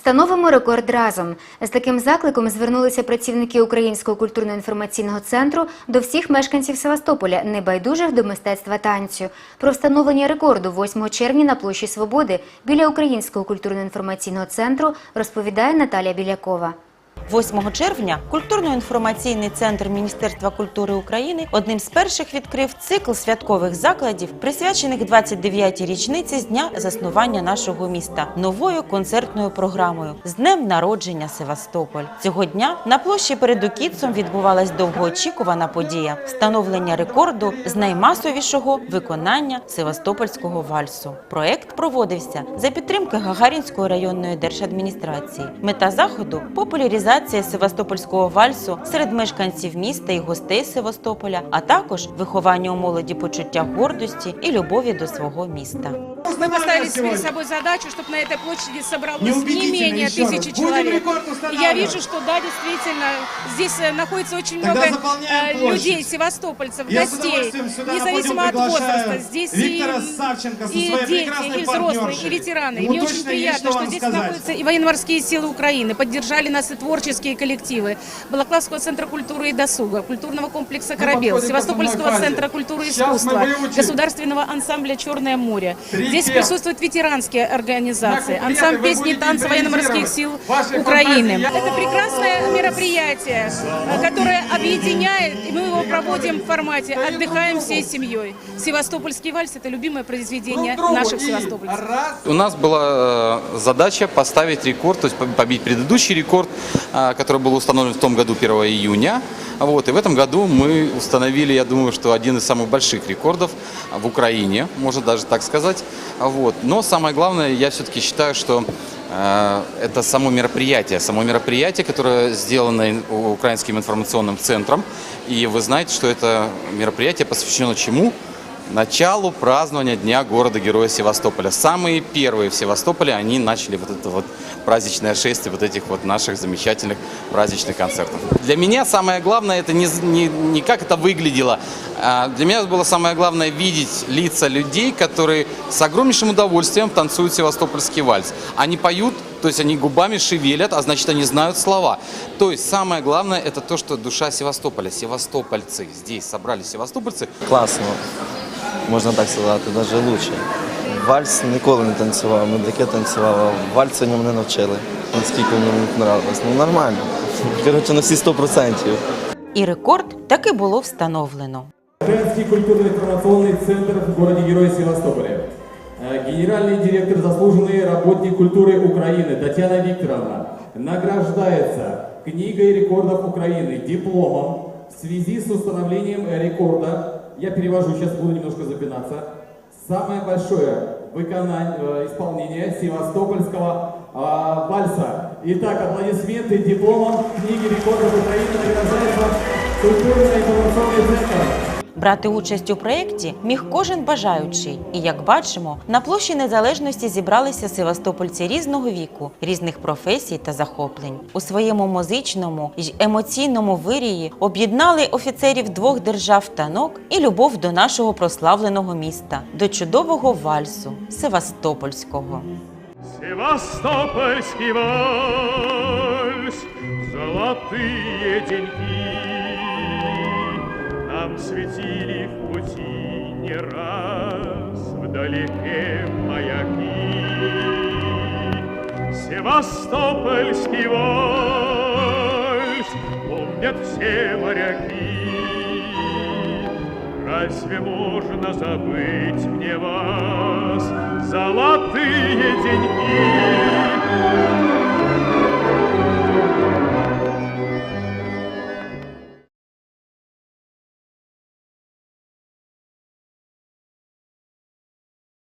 Встановимо рекорд разом. З таким закликом звернулися працівники Українського культурно-інформаційного центру до всіх мешканців Севастополя, небайдужих до мистецтва танцю. Про встановлення рекорду 8 червня на площі Свободи біля Українського культурно-інформаційного центру розповідає Наталія Білякова. 8 червня культурно-інформаційний центр Міністерства культури України одним з перших відкрив цикл святкових закладів, присвячених 29-й річниці з дня заснування нашого міста новою концертною програмою з днем народження Севастополь. Цього дня на площі перед Укітцем відбувалась довгоочікувана подія встановлення рекорду з наймасовішого виконання Севастопольського вальсу. Проект проводився за підтримки Гагарінської районної держадміністрації. Мета заходу популяризація Севастопольського вальсу серед мешканців міста і гостей Севастополя, а також виховання у молоді почуття гордості і любові до свого міста. Мы поставили перед собой задачу, чтобы на этой площади собралось не, убедительно, менее еще раз. тысячи Будем человек. рекорд И устанавливать. я вижу, что да, действительно, здесь э, находится очень Тогда много заполняем э, площадь. людей, севастопольцев, Я с гостей, удовольствием сюда на независимо подиум от возраста. приглашаю Здесь Виктора и, Савченко со и своей дети, прекрасной и взрослые, партнершей. и ветераны. И Ему мне очень точно есть приятно, что что вам здесь сказать. находятся и военно-морские силы Украины, поддержали нас и Творческие коллективы Балаклавского центра культуры и досуга, культурного комплекса «Корабел», подходим к Севастопольского центра культуры и искусства, государственного ансамбля «Черное море». Здесь присутствуют ветеранские организации, ансамбль песни и танца военно-морских сил Украины. Это прекрасное мероприятие, которое объединяет, и мы его проводим в формате «Отдыхаем всей семьей». Севастопольский вальс – это любимое произведение наших севастопольцев. У нас была э, задача поставить рекорд, то есть поб- побить предыдущий рекорд, э, который был установлен в том году 1 июня. Вот, и в этом году мы установили, я думаю, что один из самых больших рекордов в Украине, можно даже так сказать. Вот. Но самое главное, я все-таки считаю, что э, это само мероприятие, само мероприятие, которое сделано ин- Украинским информационным центром. И вы знаете, что это мероприятие посвящено чему? Началу празднования Дня города-героя Севастополя. Самые первые в Севастополе, они начали вот это вот праздничное шествие вот этих вот наших замечательных праздничных концертов. Для меня самое главное, это не, не, не как это выглядело, а для меня было самое главное видеть лица людей, которые с огромнейшим удовольствием танцуют севастопольский вальс. Они поют то есть они губами шевелят, а значит они знают слова. То есть самое главное это то, что душа Севастополя, севастопольцы. Здесь собрались севастопольцы, Класно, можна так сказати, навіть лучше. Вальс ніколи не танцював, медляки танцював, а вальсу ньому не навчили. Наскільки мені подобалось. Ну нормально. Коротше, на всі 100%. І рекорд таки було встановлено. Женский культурно-информационный центр в городе-герое Севастополе. Э, Генеральный директор, заслуженный работник культуры Украины Татьяна Викторовна награждается книгой рекордов Украины, дипломом в связи с установлением рекорда. Я перевожу, сейчас буду немножко запинаться. Самое большое выконание, э, исполнение севастопольского э, вальса. Итак, аплодисменты дипломом книги рекордов Украины награждается культурно-информационный центр. Брати участь у проєкті міг кожен бажаючий. І як бачимо, на площі незалежності зібралися севастопольці різного віку, різних професій та захоплень. У своєму музичному й емоційному вирії об'єднали офіцерів двох держав танок і любов до нашого прославленого міста, до чудового вальсу Севастопольського. Севастопольский вальс, золотые деньги Нам светили в пути не раз вдалеке маяки. Севастопольский вальс помнят все моряки. Разве можно забыть мне вас, золотые деньги?